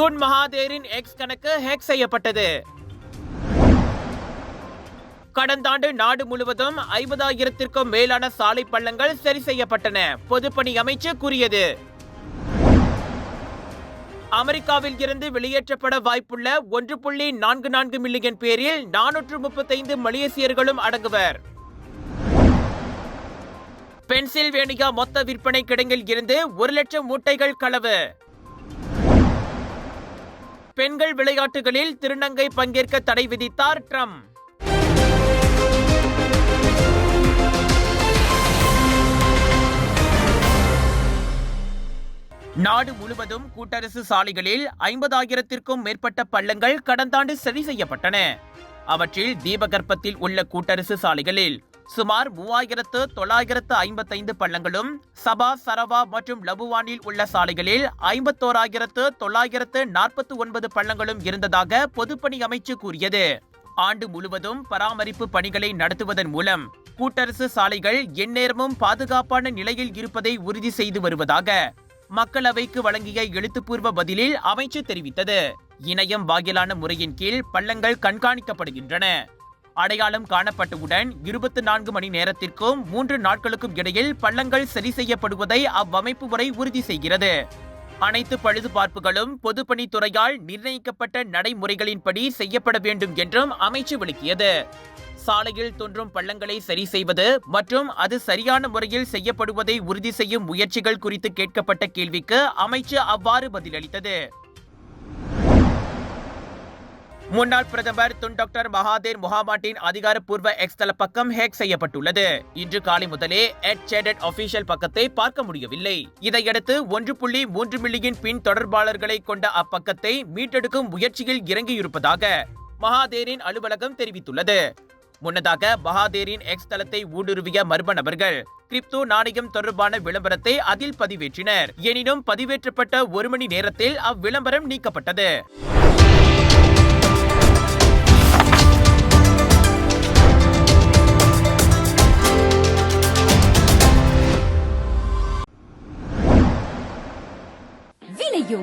Tun மகாதேரின் X கணக்கு hack செய்யப்பட்டது. கடந்த ஆண்டு நாடு முழுவதும் ஐம்பதாயிரத்திற்கும் மேலான சாலை பள்ளங்கள் சரி செய்யப்பட்டன. பொதுப்பணி அமைச்சு கூறியது. அமெரிக்காவில் இருந்து வெளியேற்றப்பட வாய்ப்புள்ள ஒன்று புள்ளி நான்கு நான்கு மில்லியன் பேரில் நானூற்று முப்பத்தைந்து மலேசியர்களும் அடங்குவர். பென்சில்வேனியா மொத்த விற்பனை கிடங்கில் இருந்து ஒரு லட்சம் மூட்டைகள் களவு. பெண்கள் விளையாட்டுகளில் திருநங்கை பங்கேற்க தடை விதித்தார் ட்ரம்ப். நாடு முழுவதும் கூட்டரசு சாலைகளில் ஐம்பதாயிரத்திற்கும் மேற்பட்ட பள்ளங்கள் கடந்த ஆண்டு சரி செய்யப்பட்டன. அவற்றில் தீபகற்பத்தில் உள்ள கூட்டரசு சாலைகளில் சுமார் மூவாயிரத்து தொள்ளாயிரத்து ஐம்பத்தைந்து பள்ளங்களும் சபா சரவா மற்றும் லபுவானில் உள்ள சாலைகளில் ஐம்பத்தோராயிரத்து தொள்ளாயிரத்து நாற்பத்தி ஒன்பது பள்ளங்களும் இருந்ததாக பொதுப்பணி அமைச்சு கூறியது. ஆண்டு முழுவதும் பராமரிப்பு பணிகளை நடத்துவதன் மூலம் கூட்டரசு சாலைகள் எந்நேரமும் பாதுகாப்பான நிலையில் இருப்பதை உறுதி செய்து வருவதாக மக்களவைக்கு வழங்கிய எழுத்துப்பூர்வ பதிலில் அமைச்சு தெரிவித்தது. இணையம் வாயிலான முறையின் கீழ் பள்ளங்கள் கண்காணிக்கப்படுகின்றன. அடையாளம் காணப்பட்டவுடன் இருபத்தி நான்கு மணி நேரத்திற்கும் மூன்று நாட்களுக்கும் இடையில் பள்ளங்கள் சரி செய்யப்படுவதை அவ்வமைப்பு முறை உறுதி செய்கிறது. அனைத்து பழுதுபார்ப்புகளும் பொதுப்பணித்துறையால் நிர்ணயிக்கப்பட்ட நடைமுறைகளின்படி செய்யப்பட வேண்டும் என்றும் அமைச்சு விளக்கியது. சாலையில் தோன்றும் பள்ளங்களை சரி செய்வது மற்றும் அது சரியான முறையில் செய்யப்படுவதை உறுதி செய்யும் முயற்சிகள் குறித்து கேட்கப்பட்ட கேள்விக்கு அமைச்சு அவ்வாறு பதிலளித்தது. முன்னாள் பிரதமர் துன் டாக்டர் மகாதேர் முகாமாட்டின் அதிகாரப்பூர்வ எக்ஸ் தள பக்கம் ஹேக் செய்யப்பட்டுள்ளது. இன்று காலை முதலே எட் சேடட் அபிஷியல் பக்கத்தை பார்க்க முடியவில்லை. இதையடுத்து ஒன்று புள்ளி மூன்று மில்லியன் பின் தொடர்பாளர்களை கொண்ட அப்பக்கத்தை மீட்டெடுக்கும் முயற்சியில் இறங்கியிருப்பதாக மகாதேரின் அலுவலகம் தெரிவித்துள்ளது. முன்னதாக மகாதேரின் எக்ஸ் தளத்தை ஊடுருவிய மர்ம நபர்கள் கிரிப்டோ நாணயம் தொடர்பான விளம்பரத்தை அதில் பதிவேற்றினர். எனினும் பதிவேற்றப்பட்ட ஒரு மணி நேரத்தில் அவ்விளம்பரம் நீக்கப்பட்டது.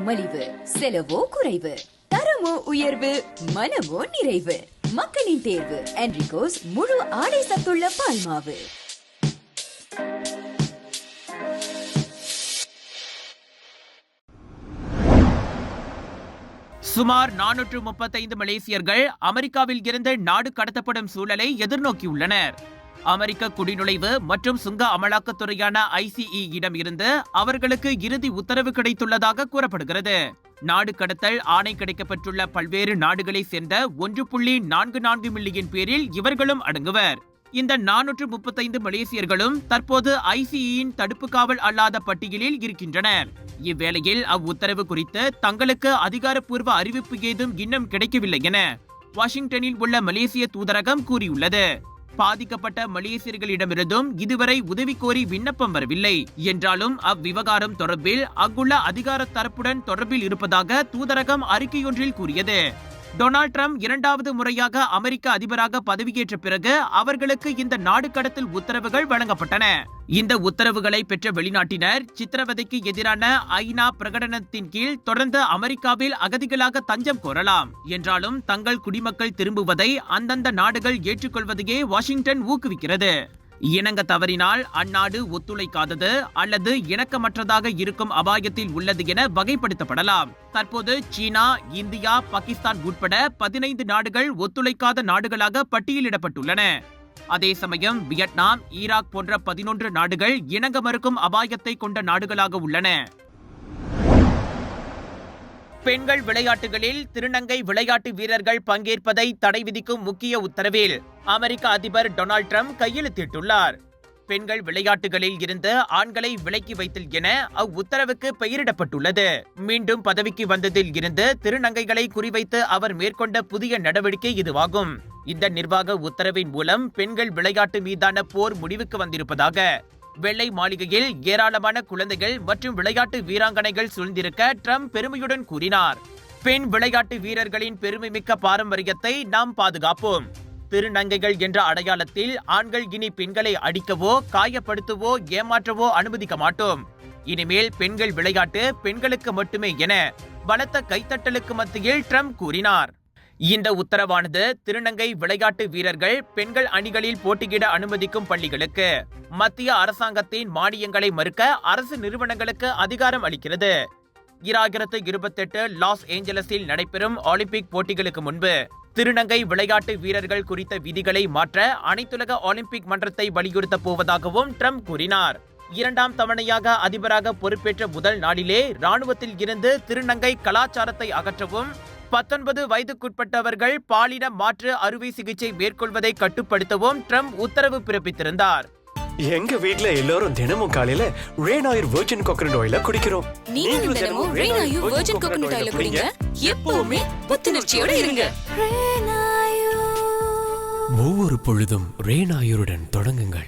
மலிவு செலவோ குறைவு தரமோ உயர்வு மனமோ நிறைவு. மக்களின் தேர்வு என்ரிகோஸ் முழு ஆடை சத்துள்ள பால்மாவு சுமார் நானூற்று முப்பத்தைந்து மலேசியர்கள் அமெரிக்காவில் இருந்து நாடு கடத்தப்படும் சூழலை எதிர்நோக்கியுள்ளனர். அமெரிக்க குடிநுழைவு மற்றும் சுங்க அமலாக்கத்துறையான ஐசிஇ இடம் இருந்து அவர்களுக்கு இறுதி உத்தரவு கிடைத்துள்ளதாக கூறப்படுகிறது. நாடு கடத்தல் ஆணை கிடைக்கப்பட்டுள்ள பல்வேறு நாடுகளை சேர்ந்த ஒன்று புள்ளி நான்கு நான்கு மில்லியன் பேரில் இவர்களும் அடங்குவர். இந்த நானூற்று முப்பத்தைந்து மலேசியர்களும் தற்போது ஐசிஇயின் தடுப்பு காவல் அல்லாத பட்டியலில் இருக்கின்றனர். இவ்வேளையில் அவ்வுத்தரவு குறித்து தங்களுக்கு அதிகாரப்பூர்வ அறிவிப்பு ஏதும் இன்னும் கிடைக்கவில்லை என வாஷிங்டனில் உள்ள மலேசிய தூதரகம் கூறியுள்ளது. பாதிக்கப்பட்ட மலேசியர்களிடமிருந்தும் இதுவரை உதவி கோரி விண்ணப்பம் வரவில்லை. என்றாலும் அவ்விவகாரம் தொடர்பில் அங்குள்ள அதிகார தரப்புடன் தொடர்பில் இருப்பதாக தூதரகம் அறிக்கையொன்றில் கூறியது. டொனால்ட் ட்ரம்ப் இரண்டாவது முறையாக அமெரிக்க அதிபராக பதவியேற்ற பிறகு அவர்களுக்கு இந்த நாடு கடத்தல் உத்தரவுகள் வழங்கப்பட்டன. இந்த உத்தரவுகளை பெற்ற வெளிநாட்டினர் சித்திரவதைக்கு எதிரான ஐநா பிரகடனத்தின் கீழ் தொடர்ந்து அமெரிக்காவில் அகதிகளாக தஞ்சம் கோரலாம். என்றாலும் தங்கள் குடிமக்கள் திரும்புவதை அந்தந்த நாடுகள் ஏற்றுக்கொள்வதையே வாஷிங்டன் ஊக்குவிக்கிறது. இணங்க தவறினால் அந்நாடு ஒத்துழைக்காதது அல்லது இணக்கமற்றதாக இருக்கும் அபாயத்தில் உள்ளது என வகைப்படுத்தப்படலாம். தற்போது சீனா இந்தியா பாகிஸ்தான் உட்பட பதினைந்து நாடுகள் ஒத்துழைக்காத நாடுகளாக பட்டியலிடப்பட்டுள்ளன. அதே சமயம் வியட்நாம் ஈராக் போன்ற பதினொன்று நாடுகள் இணங்க மறுக்கும் அபாயத்தை கொண்ட நாடுகளாக உள்ளன. பெண்கள் விளையாட்டுகளில் திருநங்கை விளையாட்டு வீரர்கள் பங்கேற்பதை தடை விதிக்கும் முக்கிய உத்தரவில் அமெரிக்க அதிபர் டொனால்ட் ட்ரம்ப் கையெழுத்திட்டுள்ளார். பெண்கள் விளையாட்டுகளில் இருந்து ஆண்களை விலக்கி வைத்தல் என அவ்வுத்தரவுக்கு பெயரிடப்பட்டுள்ளது. மீண்டும் பதவிக்கு வந்ததில் இருந்து திருநங்கைகளை குறிவைத்து அவர் மேற்கொண்ட புதிய நடவடிக்கை இதுவாகும். இந்த நிர்வாக உத்தரவின் மூலம் பெண்கள் விளையாட்டு மீதான போர் முடிவுக்கு வந்திருப்பதாக வெள்ளை மாளிகையில் ஏராளமான குழந்தைகள் மற்றும் விளையாட்டு வீராங்கனைகள் சூழ்ந்திருக்க ட்ரம்ப் பெருமையுடன் கூறினார். பெண் விளையாட்டு வீரர்களின் பெருமைமிக்க பாரம்பரியத்தை நாம் பாதுகாப்போம். திருநங்கைகள் என்ற அடையாளத்தில் ஆண்கள் இனி பெண்களை அடிக்கவோ காயப்படுத்தவோ ஏமாற்றவோ அனுமதிக்க மாட்டோம். இனிமேல் பெண்கள் விளையாட்டு பெண்களுக்கு மட்டுமே என பலத்த கைத்தட்டலுக்கு மத்தியில் ட்ரம்ப் கூறினார். இந்த உத்தரவானது திருநங்கை விளையாட்டு வீரர்கள் பெண்கள் அணிகளில் போட்டியிட அனுமதிக்கும் பள்ளிகளுக்கு. மத்திய அரசாங்கத்தின் மானியங்களை மறுக்க அரசு நிறுவனங்களுக்கு அதிகாரம் அளிக்கிறது. இராயிரத்து இருபத்தெட்டு லாஸ் ஏஞ்சலஸில் நடைபெறும் ஒலிம்பிக் போட்டிகளுக்கு முன்பு திருநங்கை விளையாட்டு வீரர்கள் குறித்த விதிகளை மாற்ற அனைத்துலக ஒலிம்பிக் மன்றத்தை வலியுறுத்தப் போவதாகவும் ட்ரம்ப் கூறினார். இரண்டாம் தவணையாக அதிபராக பொறுப்பேற்ற முதல் நாளிலே ராணுவத்தில் இருந்து திருநங்கை கலாச்சாரத்தை அகற்றவும் பத்தொன்பது வயதுக்குட்பட்டவர்கள் பாலின மாற்று அறுவை சிகிச்சை மேற்கொள்வதை கட்டுப்படுத்தவும் ட்ரம்ப் உத்தரவு பிறப்பித்திருந்தார். எங்க வீட்ல எல்லாரும் தினமும் காலையில ரேன் ஆயில் வெர்ஜின் கோகனட் ஆயில குடிக்கிறோம். நீங்களும் தினமும் ரெய்னாயு வெர்ஜின் கோகனட் ஆயில குடிங்க. எப்பவுமே புத்துணர்ச்சியோட இருங்க. ஒவ்வொரு பொழுதும் ஆயுருடன் தொடங்குங்கள்.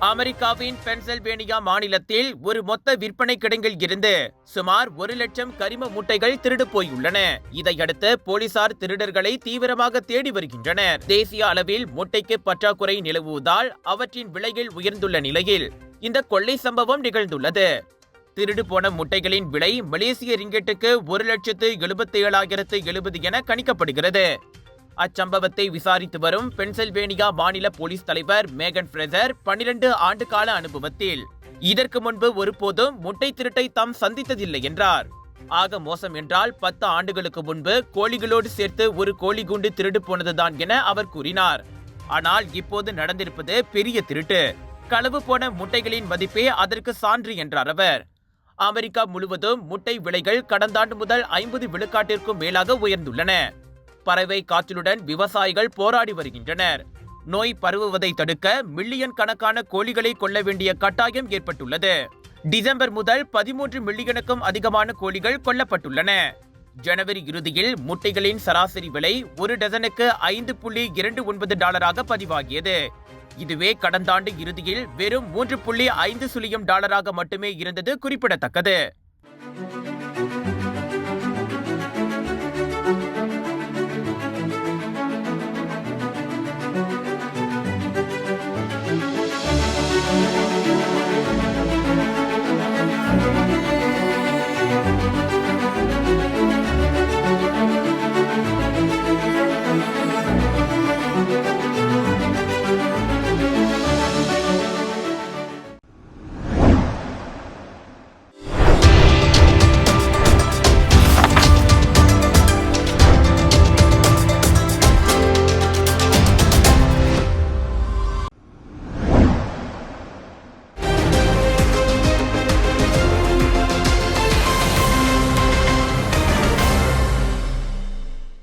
அமெரிக்காவின் பென்சில்வேனியா மாநிலத்தில் ஒரு மொத்த விற்பனை கிடங்கில் இருந்து சுமார் ஒரு லட்சம் கரிம மூட்டைகள் திருடு போயுள்ளன. இதையடுத்து போலீசார் திருடர்களை தீவிரமாக தேடி வருகின்றனர். தேசிய அளவில் மூட்டைக்கு பற்றாக்குறை நிலவுவதால் அவற்றின் விலையில் உயர்ந்துள்ள நிலையில் இந்த கொள்ளை சம்பவம் நிகழ்ந்துள்ளது. திருடு போன முட்டைகளின் விலை மலேசிய ரிங்கெட்டுக்கு ஒரு லட்சத்து எழுபத்தி ஏழாயிரத்து எழுபது என கணிக்கப்படுகிறது. அச்சம்பவத்தை விசாரித்து வரும் பென்சில்வேனியா மாநில போலீஸ் தலைவர் மேகன் ஃப்ரெசர் பன்னிரண்டு ஆண்டு கால அனுபவத்தில். இதற்கு முன்பு ஒருபோதும் முட்டை திருட்டை தாம் சந்தித்ததில்லை என்றார். ஆக மோசம் என்றால் பத்து ஆண்டுகளுக்கு முன்பு கோழிகளோடு சேர்த்து ஒரு கோழி குண்டு திருடு போனதுதான் என அவர் கூறினார். ஆனால் இப்போது நடந்திருப்பது பெரிய திருட்டு. களவு போன முட்டைகளின் மதிப்பே அதற்கு சான்று என்றார் அவர். அமெரிக்கா முழுவதும் முட்டை விலைகள் கடந்த ஆண்டு முதல் ஐம்பது விழுக்காட்டிற்கும் மேலாக உயர்ந்துள்ளன. பறவை காய்ச்சலுடன் விவசாயிகள் போராடி வருகின்றனர். நோய் பரவுவதை தடுக்க மில்லியன் கணக்கான கோழிகளை கொள்ள வேண்டிய கட்டாயம் ஏற்பட்டுள்ளது. டிசம்பர் முதல் பதிமூன்று மில்லியனுக்கும் அதிகமான கோழிகள் கொல்லப்பட்டுள்ளன. ஜனவரி இறுதியில் முட்டைகளின் சராசரி விலை ஒரு டசனுக்கு ஐந்து புள்ளி இரண்டு ஒன்பது டாலராக பதிவாகியது. இதுவே கடந்த ஆண்டு இறுதியில் வெறும் மூன்று புள்ளி ஐந்து சுழியம் டாலராக மட்டுமே இருந்தது குறிப்பிடத்தக்கது.